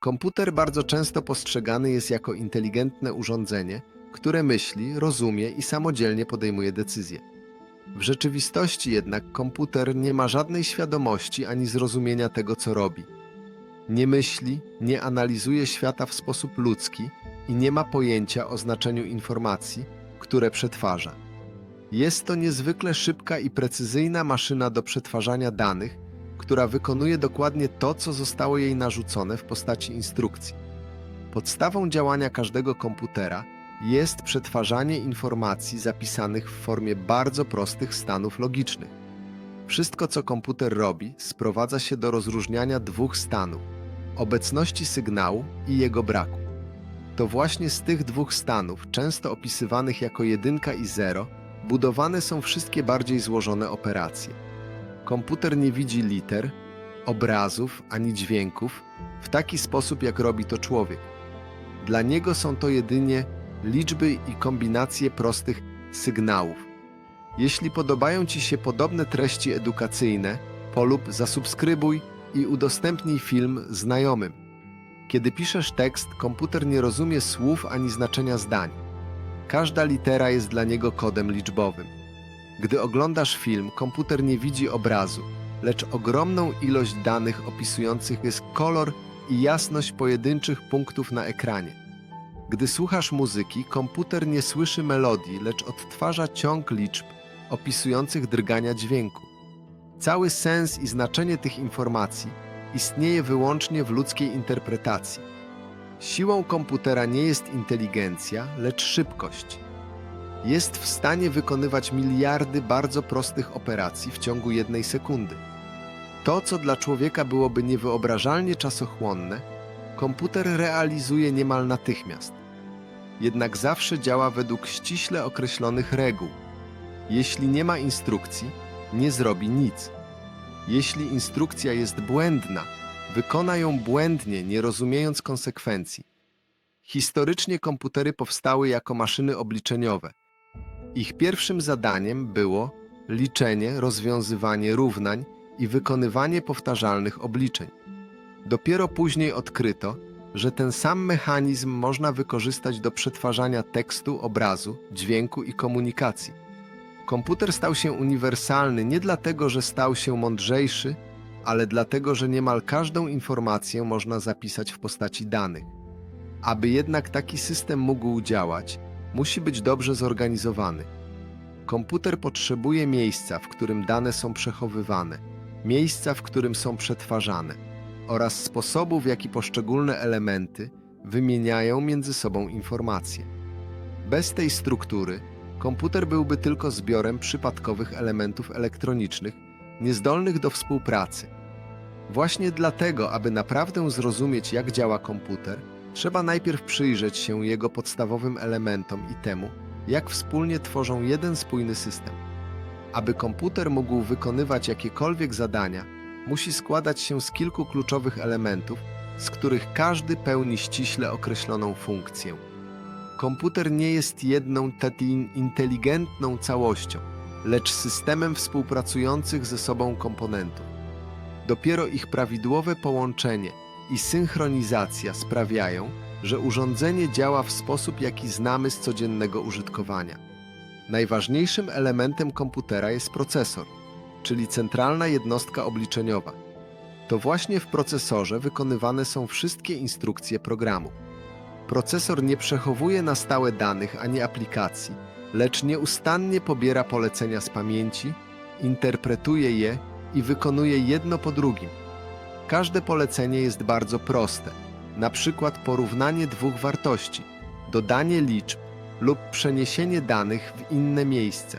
Komputer bardzo często postrzegany jest jako inteligentne urządzenie, które myśli, rozumie i samodzielnie podejmuje decyzje. W rzeczywistości jednak komputer nie ma żadnej świadomości ani zrozumienia tego, co robi. Nie myśli, nie analizuje świata w sposób ludzki i nie ma pojęcia o znaczeniu informacji, które przetwarza. Jest to niezwykle szybka i precyzyjna maszyna do przetwarzania danych, która wykonuje dokładnie to, co zostało jej narzucone w postaci instrukcji. Podstawą działania każdego komputera jest przetwarzanie informacji zapisanych w formie bardzo prostych stanów logicznych. Wszystko, co komputer robi, sprowadza się do rozróżniania dwóch stanów: obecności sygnału i jego braku. To właśnie z tych dwóch stanów, często opisywanych jako jedynka i zero, budowane są wszystkie bardziej złożone operacje. Komputer nie widzi liter, obrazów ani dźwięków w taki sposób, jak robi to człowiek. Dla niego są to jedynie liczby i kombinacje prostych sygnałów. Jeśli podobają Ci się podobne treści edukacyjne, polub, zasubskrybuj i udostępnij film znajomym. Kiedy piszesz tekst, komputer nie rozumie słów ani znaczenia zdań. Każda litera jest dla niego kodem liczbowym. Gdy oglądasz film, komputer nie widzi obrazu, lecz ogromną ilość danych opisujących jest kolor i jasność pojedynczych punktów na ekranie. Gdy słuchasz muzyki, komputer nie słyszy melodii, lecz odtwarza ciąg liczb opisujących drgania dźwięku. Cały sens i znaczenie tych informacji istnieje wyłącznie w ludzkiej interpretacji. Siłą komputera nie jest inteligencja, lecz szybkość. Jest w stanie wykonywać miliardy bardzo prostych operacji w ciągu jednej sekundy. To, co dla człowieka byłoby niewyobrażalnie czasochłonne, komputer realizuje niemal natychmiast. Jednak zawsze działa według ściśle określonych reguł. Jeśli nie ma instrukcji, nie zrobi nic. Jeśli instrukcja jest błędna, wykona ją błędnie, nie rozumiejąc konsekwencji. Historycznie komputery powstały jako maszyny obliczeniowe. Ich pierwszym zadaniem było liczenie, rozwiązywanie równań i wykonywanie powtarzalnych obliczeń. Dopiero później odkryto, że ten sam mechanizm można wykorzystać do przetwarzania tekstu, obrazu, dźwięku i komunikacji. Komputer stał się uniwersalny nie dlatego, że stał się mądrzejszy, ale dlatego, że niemal każdą informację można zapisać w postaci danych. Aby jednak taki system mógł działać, musi być dobrze zorganizowany. Komputer potrzebuje miejsca, w którym dane są przechowywane, miejsca, w którym są przetwarzane oraz sposobu, w jaki poszczególne elementy wymieniają między sobą informacje. Bez tej struktury komputer byłby tylko zbiorem przypadkowych elementów elektronicznych, niezdolnych do współpracy. Właśnie dlatego, aby naprawdę zrozumieć, jak działa komputer, trzeba najpierw przyjrzeć się jego podstawowym elementom i temu, jak wspólnie tworzą jeden spójny system. Aby komputer mógł wykonywać jakiekolwiek zadania, musi składać się z kilku kluczowych elementów, z których każdy pełni ściśle określoną funkcję. Komputer nie jest jedną inteligentną całością, lecz systemem współpracujących ze sobą komponentów. Dopiero ich prawidłowe połączenie i synchronizacja sprawiają, że urządzenie działa w sposób, jaki znamy z codziennego użytkowania. Najważniejszym elementem komputera jest procesor, czyli centralna jednostka obliczeniowa. To właśnie w procesorze wykonywane są wszystkie instrukcje programu. Procesor nie przechowuje na stałe danych ani aplikacji, lecz nieustannie pobiera polecenia z pamięci, interpretuje je i wykonuje jedno po drugim. Każde polecenie jest bardzo proste, na przykład porównanie dwóch wartości, dodanie liczb lub przeniesienie danych w inne miejsce.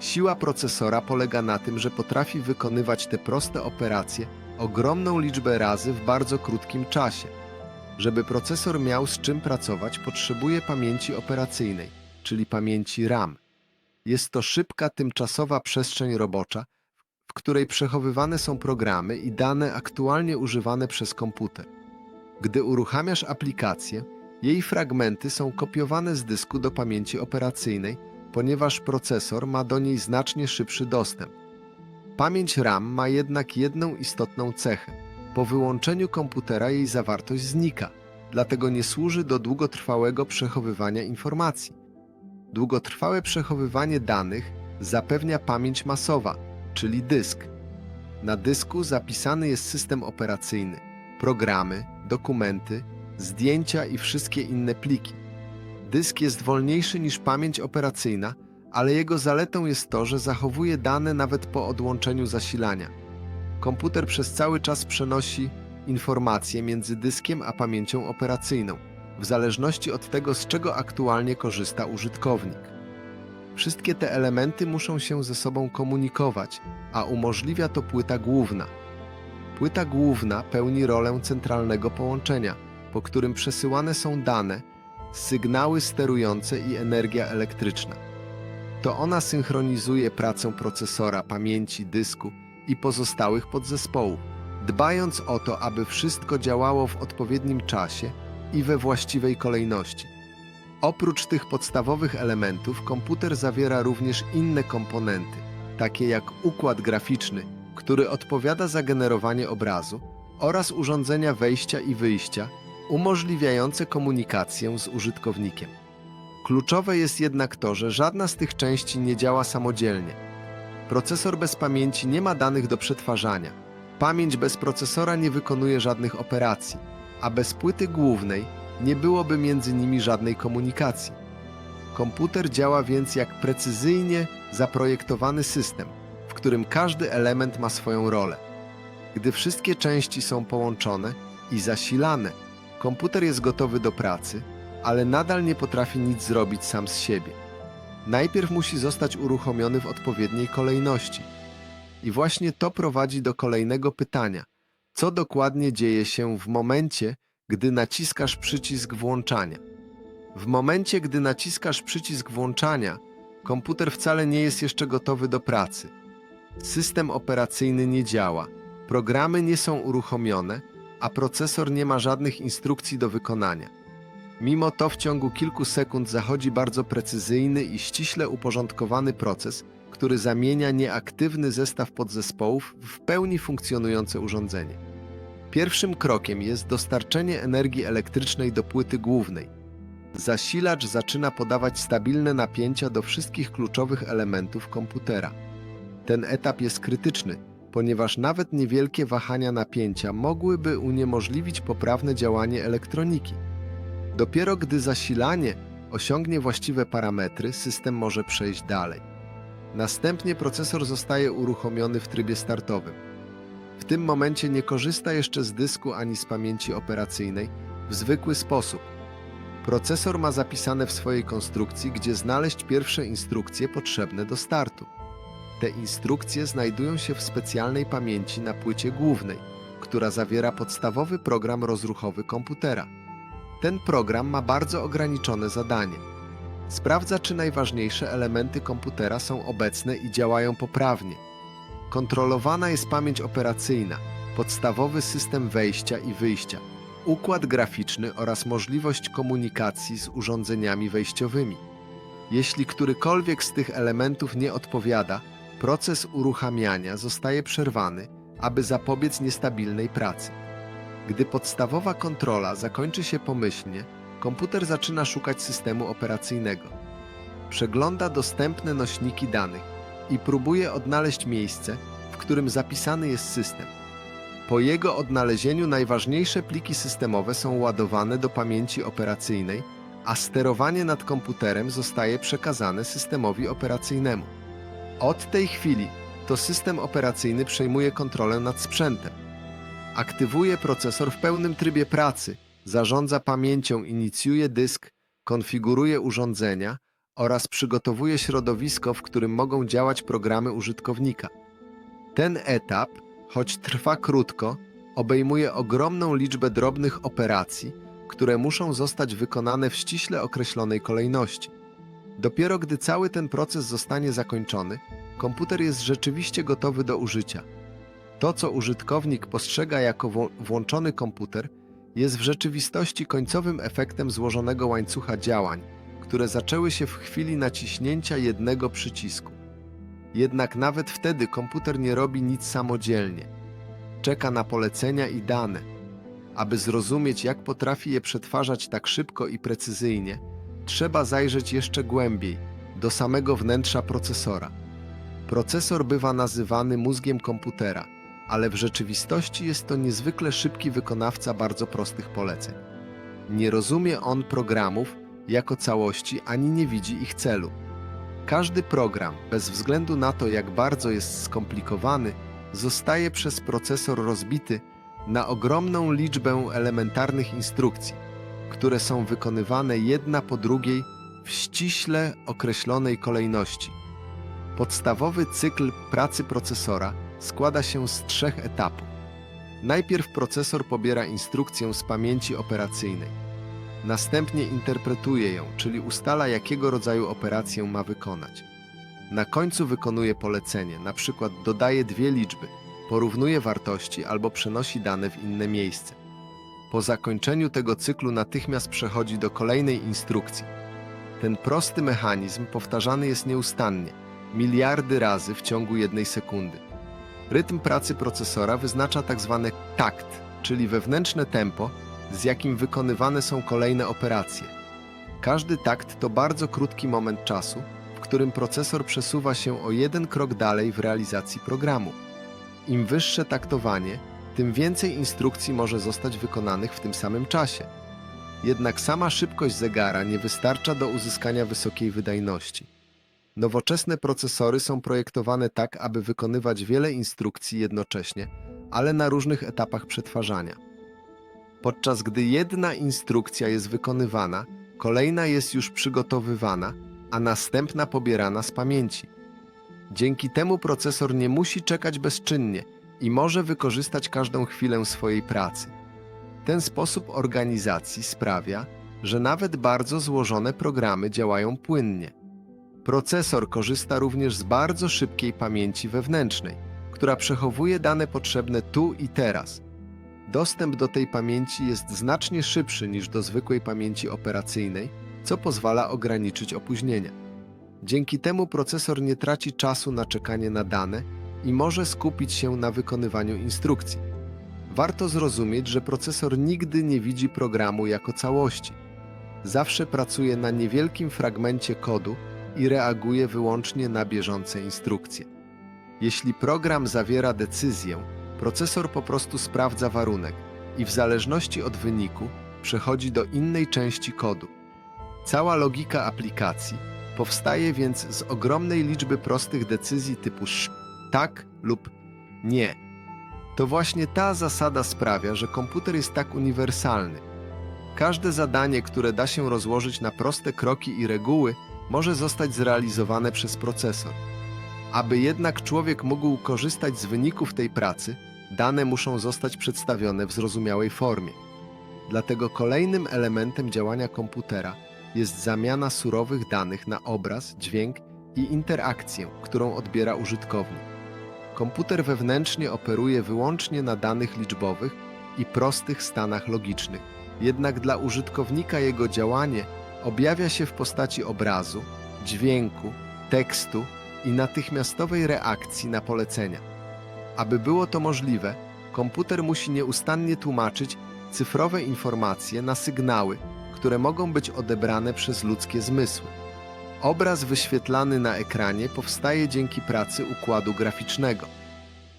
Siła procesora polega na tym, że potrafi wykonywać te proste operacje ogromną liczbę razy w bardzo krótkim czasie. Żeby procesor miał z czym pracować, potrzebuje pamięci operacyjnej, czyli pamięci RAM. Jest to szybka, tymczasowa przestrzeń robocza, w której przechowywane są programy i dane aktualnie używane przez komputer. Gdy uruchamiasz aplikację, jej fragmenty są kopiowane z dysku do pamięci operacyjnej, ponieważ procesor ma do niej znacznie szybszy dostęp. Pamięć RAM ma jednak jedną istotną cechę. Po wyłączeniu komputera jej zawartość znika, dlatego nie służy do długotrwałego przechowywania informacji. Długotrwałe przechowywanie danych zapewnia pamięć masowa, czyli dysk. Na dysku zapisany jest system operacyjny, programy, dokumenty, zdjęcia i wszystkie inne pliki. Dysk jest wolniejszy niż pamięć operacyjna, ale jego zaletą jest to, że zachowuje dane nawet po odłączeniu zasilania. Komputer przez cały czas przenosi informacje między dyskiem a pamięcią operacyjną, w zależności od tego, z czego aktualnie korzysta użytkownik. Wszystkie te elementy muszą się ze sobą komunikować, a umożliwia to płyta główna. Płyta główna pełni rolę centralnego połączenia, po którym przesyłane są dane, sygnały sterujące i energia elektryczna. To ona synchronizuje pracę procesora, pamięci, dysku i pozostałych podzespołów, dbając o to, aby wszystko działało w odpowiednim czasie i we właściwej kolejności. Oprócz tych podstawowych elementów, komputer zawiera również inne komponenty, takie jak układ graficzny, który odpowiada za generowanie obrazu, oraz urządzenia wejścia i wyjścia, umożliwiające komunikację z użytkownikiem. Kluczowe jest jednak to, że żadna z tych części nie działa samodzielnie. Procesor bez pamięci nie ma danych do przetwarzania. Pamięć bez procesora nie wykonuje żadnych operacji, a bez płyty głównej nie byłoby między nimi żadnej komunikacji. Komputer działa więc jak precyzyjnie zaprojektowany system, w którym każdy element ma swoją rolę. Gdy wszystkie części są połączone i zasilane, komputer jest gotowy do pracy, ale nadal nie potrafi nic zrobić sam z siebie. Najpierw musi zostać uruchomiony w odpowiedniej kolejności. I właśnie to prowadzi do kolejnego pytania: co dokładnie dzieje się w momencie, gdy naciskasz przycisk włączania? W momencie, gdy naciskasz przycisk włączania, komputer wcale nie jest jeszcze gotowy do pracy. System operacyjny nie działa, programy nie są uruchomione, a procesor nie ma żadnych instrukcji do wykonania. Mimo to w ciągu kilku sekund zachodzi bardzo precyzyjny i ściśle uporządkowany proces, który zamienia nieaktywny zestaw podzespołów w pełni funkcjonujące urządzenie. Pierwszym krokiem jest dostarczenie energii elektrycznej do płyty głównej. Zasilacz zaczyna podawać stabilne napięcia do wszystkich kluczowych elementów komputera. Ten etap jest krytyczny, ponieważ nawet niewielkie wahania napięcia mogłyby uniemożliwić poprawne działanie elektroniki. Dopiero gdy zasilanie osiągnie właściwe parametry, system może przejść dalej. Następnie procesor zostaje uruchomiony w trybie startowym. Tym momencie nie korzysta jeszcze z dysku ani z pamięci operacyjnej w zwykły sposób. Procesor ma zapisane w swojej konstrukcji, gdzie znaleźć pierwsze instrukcje potrzebne do startu. Te instrukcje znajdują się w specjalnej pamięci na płycie głównej, która zawiera podstawowy program rozruchowy komputera. Ten program ma bardzo ograniczone zadanie. Sprawdza, czy najważniejsze elementy komputera są obecne i działają poprawnie. Kontrolowana jest pamięć operacyjna, podstawowy system wejścia i wyjścia, układ graficzny oraz możliwość komunikacji z urządzeniami wejściowymi. Jeśli którykolwiek z tych elementów nie odpowiada, proces uruchamiania zostaje przerwany, aby zapobiec niestabilnej pracy. Gdy podstawowa kontrola zakończy się pomyślnie, komputer zaczyna szukać systemu operacyjnego. Przegląda dostępne nośniki danych i próbuje odnaleźć miejsce, w którym zapisany jest system. Po jego odnalezieniu najważniejsze pliki systemowe są ładowane do pamięci operacyjnej, a sterowanie nad komputerem zostaje przekazane systemowi operacyjnemu. Od tej chwili to system operacyjny przejmuje kontrolę nad sprzętem. Aktywuje procesor w pełnym trybie pracy, zarządza pamięcią, inicjuje dysk, konfiguruje urządzenia oraz przygotowuje środowisko, w którym mogą działać programy użytkownika. Ten etap, choć trwa krótko, obejmuje ogromną liczbę drobnych operacji, które muszą zostać wykonane w ściśle określonej kolejności. Dopiero gdy cały ten proces zostanie zakończony, komputer jest rzeczywiście gotowy do użycia. To, co użytkownik postrzega jako włączony komputer, jest w rzeczywistości końcowym efektem złożonego łańcucha działań, które zaczęły się w chwili naciśnięcia jednego przycisku. Jednak nawet wtedy komputer nie robi nic samodzielnie. czeka na polecenia i dane. Aby zrozumieć, jak potrafi je przetwarzać tak szybko i precyzyjnie, trzeba zajrzeć jeszcze głębiej, do samego wnętrza procesora. Procesor bywa nazywany mózgiem komputera, ale w rzeczywistości jest to niezwykle szybki wykonawca bardzo prostych poleceń. Nie rozumie on programów jako całości ani nie widzi ich celu. Każdy program, bez względu na to, jak bardzo jest skomplikowany, zostaje przez procesor rozbity na ogromną liczbę elementarnych instrukcji, które są wykonywane jedna po drugiej w ściśle określonej kolejności. Podstawowy cykl pracy procesora składa się z trzech etapów. Najpierw procesor pobiera instrukcję z pamięci operacyjnej. Następnie interpretuje ją, czyli ustala, jakiego rodzaju operację ma wykonać. Na końcu wykonuje polecenie, na przykład dodaje dwie liczby, porównuje wartości albo przenosi dane w inne miejsce. Po zakończeniu tego cyklu natychmiast przechodzi do kolejnej instrukcji. Ten prosty mechanizm powtarzany jest nieustannie, miliardy razy w ciągu jednej sekundy. Rytm pracy procesora wyznacza tzw. takt, czyli wewnętrzne tempo, z jakim wykonywane są kolejne operacje. Każdy takt to bardzo krótki moment czasu, w którym procesor przesuwa się o jeden krok dalej w realizacji programu. Im wyższe taktowanie, tym więcej instrukcji może zostać wykonanych w tym samym czasie. Jednak sama szybkość zegara nie wystarcza do uzyskania wysokiej wydajności. Nowoczesne procesory są projektowane tak, aby wykonywać wiele instrukcji jednocześnie, ale na różnych etapach przetwarzania. Podczas gdy jedna instrukcja jest wykonywana, kolejna jest już przygotowywana, a następna pobierana z pamięci. Dzięki temu procesor nie musi czekać bezczynnie i może wykorzystać każdą chwilę swojej pracy. Ten sposób organizacji sprawia, że nawet bardzo złożone programy działają płynnie. Procesor korzysta również z bardzo szybkiej pamięci wewnętrznej, która przechowuje dane potrzebne tu i teraz. Dostęp do tej pamięci jest znacznie szybszy niż do zwykłej pamięci operacyjnej, co pozwala ograniczyć opóźnienia. Dzięki temu procesor nie traci czasu na czekanie na dane i może skupić się na wykonywaniu instrukcji. Warto zrozumieć, że procesor nigdy nie widzi programu jako całości. Zawsze pracuje na niewielkim fragmencie kodu i reaguje wyłącznie na bieżące instrukcje. Jeśli program zawiera decyzję, procesor po prostu sprawdza warunek i w zależności od wyniku przechodzi do innej części kodu. Cała logika aplikacji powstaje więc z ogromnej liczby prostych decyzji typu tak lub nie. To właśnie ta zasada sprawia, że komputer jest tak uniwersalny. Każde zadanie, które da się rozłożyć na proste kroki i reguły, może zostać zrealizowane przez procesor. Aby jednak człowiek mógł korzystać z wyników tej pracy, dane muszą zostać przedstawione w zrozumiałej formie. Dlatego kolejnym elementem działania komputera jest zamiana surowych danych na obraz, dźwięk i interakcję, którą odbiera użytkownik. Komputer wewnętrznie operuje wyłącznie na danych liczbowych i prostych stanach logicznych, jednak dla użytkownika jego działanie objawia się w postaci obrazu, dźwięku, tekstu i natychmiastowej reakcji na polecenia. Aby było to możliwe, komputer musi nieustannie tłumaczyć cyfrowe informacje na sygnały, które mogą być odebrane przez ludzkie zmysły. Obraz wyświetlany na ekranie powstaje dzięki pracy układu graficznego.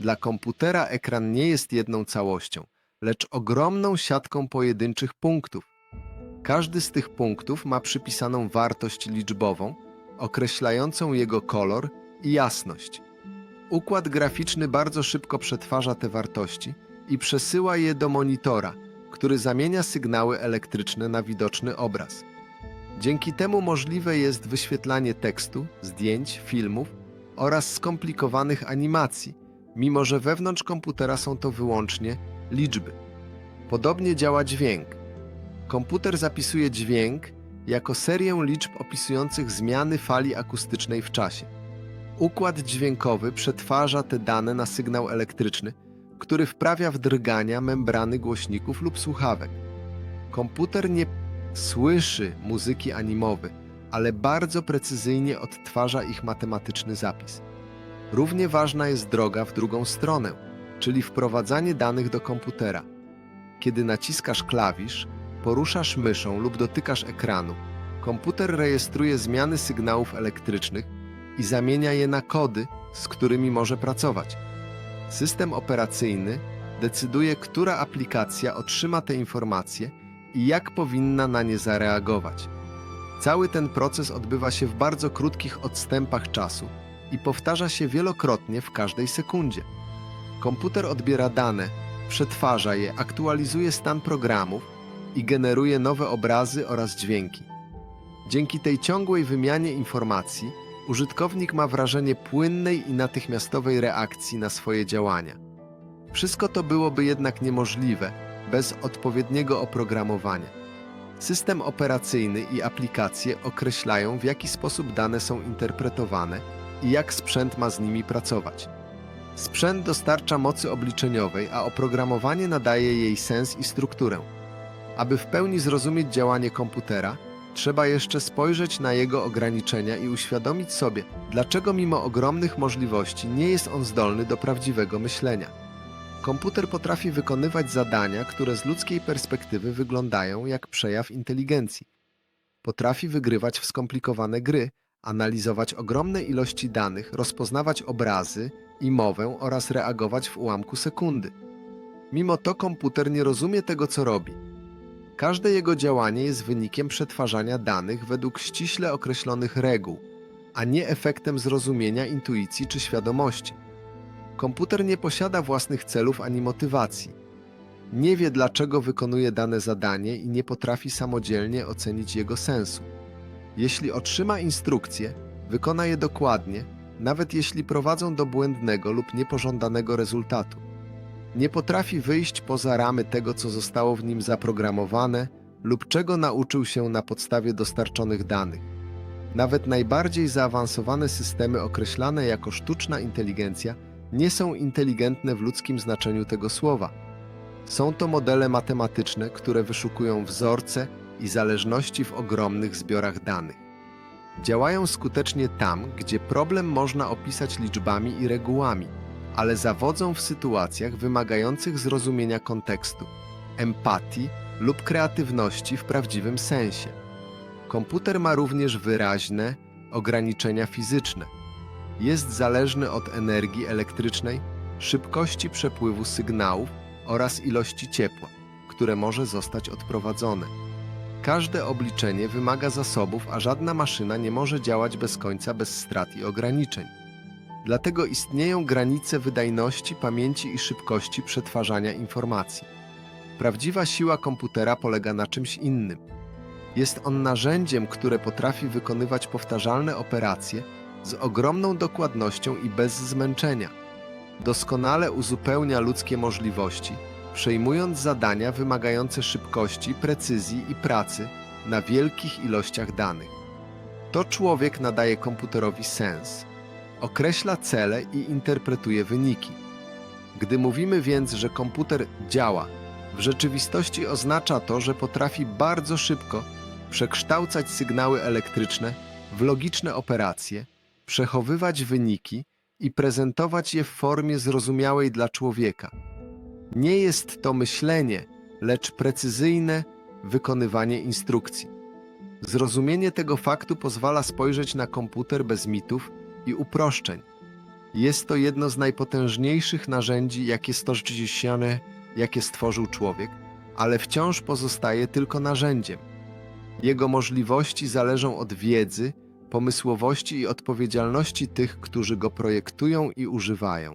Dla komputera ekran nie jest jedną całością, lecz ogromną siatką pojedynczych punktów. Każdy z tych punktów ma przypisaną wartość liczbową, określającą jego kolor i jasność. Układ graficzny bardzo szybko przetwarza te wartości i przesyła je do monitora, który zamienia sygnały elektryczne na widoczny obraz. Dzięki temu możliwe jest wyświetlanie tekstu, zdjęć, filmów oraz skomplikowanych animacji, mimo że wewnątrz komputera są to wyłącznie liczby. Podobnie działa dźwięk. Komputer zapisuje dźwięk jako serię liczb opisujących zmiany fali akustycznej w czasie. Układ dźwiękowy przetwarza te dane na sygnał elektryczny, który wprawia w drgania membrany głośników lub słuchawek. Komputer nie słyszy muzyki animowy, ale bardzo precyzyjnie odtwarza ich matematyczny zapis. Równie ważna jest droga w drugą stronę. czyli wprowadzanie danych do komputera. Kiedy naciskasz klawisz, poruszasz myszą lub dotykasz ekranu, komputer rejestruje zmiany sygnałów elektrycznych i zamienia je na kody, z którymi może pracować. System operacyjny decyduje, która aplikacja otrzyma te informacje i jak powinna na nie zareagować. Cały ten proces odbywa się w bardzo krótkich odstępach czasu i powtarza się wielokrotnie w każdej sekundzie. Komputer odbiera dane, przetwarza je, aktualizuje stan programów i generuje nowe obrazy oraz dźwięki. Dzięki tej ciągłej wymianie informacji, użytkownik ma wrażenie płynnej i natychmiastowej reakcji na swoje działania. Wszystko to byłoby jednak niemożliwe bez odpowiedniego oprogramowania. System operacyjny i aplikacje określają, w jaki sposób dane są interpretowane i jak sprzęt ma z nimi pracować. Sprzęt dostarcza mocy obliczeniowej, a oprogramowanie nadaje jej sens i strukturę. Aby w pełni zrozumieć działanie komputera, trzeba jeszcze spojrzeć na jego ograniczenia i uświadomić sobie, dlaczego mimo ogromnych możliwości nie jest on zdolny do prawdziwego myślenia. Komputer potrafi wykonywać zadania, które z ludzkiej perspektywy wyglądają jak przejaw inteligencji. Potrafi wygrywać w skomplikowane gry, analizować ogromne ilości danych, rozpoznawać obrazy i mowę oraz reagować w ułamku sekundy. Mimo to komputer nie rozumie tego, co robi. Każde jego działanie jest wynikiem przetwarzania danych według ściśle określonych reguł, a nie efektem zrozumienia, intuicji czy świadomości. Komputer nie posiada własnych celów ani motywacji. Nie wie, dlaczego wykonuje dane zadanie i nie potrafi samodzielnie ocenić jego sensu. Jeśli otrzyma instrukcje, wykona je dokładnie, nawet jeśli prowadzą do błędnego lub niepożądanego rezultatu. Nie potrafi wyjść poza ramy tego, co zostało w nim zaprogramowane lub czego nauczył się na podstawie dostarczonych danych. Nawet najbardziej zaawansowane systemy określane jako sztuczna inteligencja nie są inteligentne w ludzkim znaczeniu tego słowa. Są to modele matematyczne, które wyszukują wzorce i zależności w ogromnych zbiorach danych. Działają skutecznie tam, gdzie problem można opisać liczbami i regułami, ale zawodzą w sytuacjach wymagających zrozumienia kontekstu, empatii lub kreatywności w prawdziwym sensie. Komputer ma również wyraźne ograniczenia fizyczne – jest zależny od energii elektrycznej, szybkości przepływu sygnałów oraz ilości ciepła, które może zostać odprowadzone. Każde obliczenie wymaga zasobów, a żadna maszyna nie może działać bez końca bez strat i ograniczeń. Dlatego istnieją granice wydajności, pamięci i szybkości przetwarzania informacji. Prawdziwa siła komputera polega na czymś innym. Jest on narzędziem, które potrafi wykonywać powtarzalne operacje z ogromną dokładnością i bez zmęczenia. Doskonale uzupełnia ludzkie możliwości, przejmując zadania wymagające szybkości, precyzji i pracy na wielkich ilościach danych. To człowiek nadaje komputerowi sens, określa cele i interpretuje wyniki. Gdy mówimy więc, że komputer działa, w rzeczywistości oznacza to, że potrafi bardzo szybko przekształcać sygnały elektryczne w logiczne operacje, przechowywać wyniki i prezentować je w formie zrozumiałej dla człowieka. Nie jest to myślenie, lecz precyzyjne wykonywanie instrukcji. Zrozumienie tego faktu pozwala spojrzeć na komputer bez mitów i uproszczeń. Jest to jedno z najpotężniejszych narzędzi, jakie stoczciane, jakie stworzył człowiek, ale wciąż pozostaje tylko narzędziem. Jego możliwości zależą od wiedzy, pomysłowości i odpowiedzialności tych, którzy go projektują i używają.